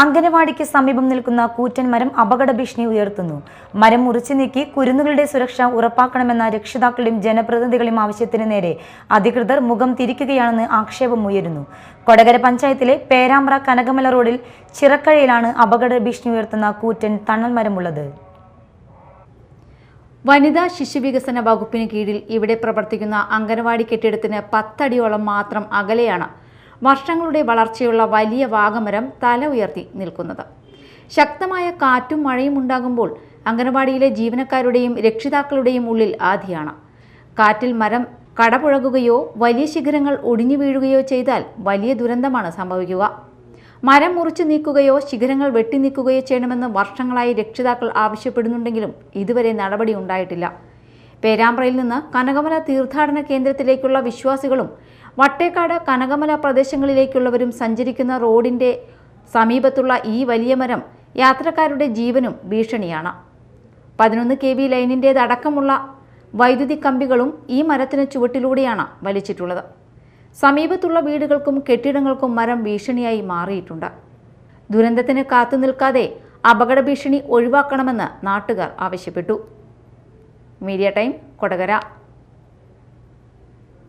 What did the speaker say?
അംഗനവാടിക്ക് സമീപം നിൽക്കുന്ന കൂറ്റൻ മരം അപകട ഭീഷണി ഉയർത്തുന്നു. മരം മുറിച്ചു നീക്കി കുരുന്നുകളുടെ സുരക്ഷ ഉറപ്പാക്കണമെന്ന രക്ഷിതാക്കളുടെയും ജനപ്രതിനിധികളുടെയും ആവശ്യത്തിന് നേരെ അധികൃതർ മുഖം തിരിക്കുകയാണെന്ന് ആക്ഷേപം ഉയരുന്നു. കൊടകര പഞ്ചായത്തിലെ പേരാമ്പ്ര കനകമല റോഡിൽ ചിറക്കഴയിലാണ് അപകട ഭീഷണി ഉയർത്തുന്ന കൂറ്റൻ തണൽ മരമുള്ളത്. വനിതാ ശിശുവികസന വകുപ്പിന് കീഴിൽ ഇവിടെ പ്രവർത്തിക്കുന്ന അംഗനവാടി കെട്ടിടത്തിന് പത്തടിയോളം മാത്രം അകലെയാണ് വർഷങ്ങളുടെ വളർച്ചയുള്ള വലിയ വാഗമരം തല ഉയർത്തി നിൽക്കുന്നത്. ശക്തമായ കാറ്റും മഴയും ഉണ്ടാകുമ്പോൾ അംഗനവാടിയിലെ ജീവനക്കാരുടെയും രക്ഷിതാക്കളുടെയും ഉള്ളിൽ ആധിയാണ്. കാറ്റിൽ മരം കടപുഴകുകയോ വലിയ ശിഖരങ്ങൾ ഒടിഞ്ഞു വീഴുകയോ ചെയ്താൽ വലിയ ദുരന്തമാണ് സംഭവിക്കുക. മരം മുറിച്ചു നീക്കുകയോ ശിഖരങ്ങൾ വെട്ടി നീക്കുകയോ ചെയ്യണമെന്ന് വർഷങ്ങളായി രക്ഷിതാക്കൾ ആവശ്യപ്പെടുന്നുണ്ടെങ്കിലും ഇതുവരെ നടപടി ഉണ്ടായിട്ടില്ല. പേരാമ്പ്രയിൽ നിന്ന് കനകമല തീർത്ഥാടന കേന്ദ്രത്തിലേക്കുള്ള വിശ്വാസികളും വട്ടേക്കാട് കനകമല പ്രദേശങ്ങളിലേക്കുള്ളവരും സഞ്ചരിക്കുന്ന റോഡിന്റെ സമീപത്തുള്ള ഈ വലിയ മരം യാത്രക്കാരുടെ ജീവനും ഭീഷണിയാണ്. പതിനൊന്ന് കെ വി ലൈനിന്റേതടക്കമുള്ള വൈദ്യുതി കമ്പികളും ഈ മരത്തിന് ചുവട്ടിലൂടെയാണ് വലിച്ചിട്ടുള്ളത്. സമീപത്തുള്ള വീടുകൾക്കും കെട്ടിടങ്ങൾക്കും മരം ഭീഷണിയായി മാറിയിട്ടുണ്ട്. ദുരന്തത്തിന് കാത്തു നിൽക്കാതെ അപകട ഭീഷണി ഒഴിവാക്കണമെന്ന് നാട്ടുകാർ ആവശ്യപ്പെട്ടു. Media time Kodakara.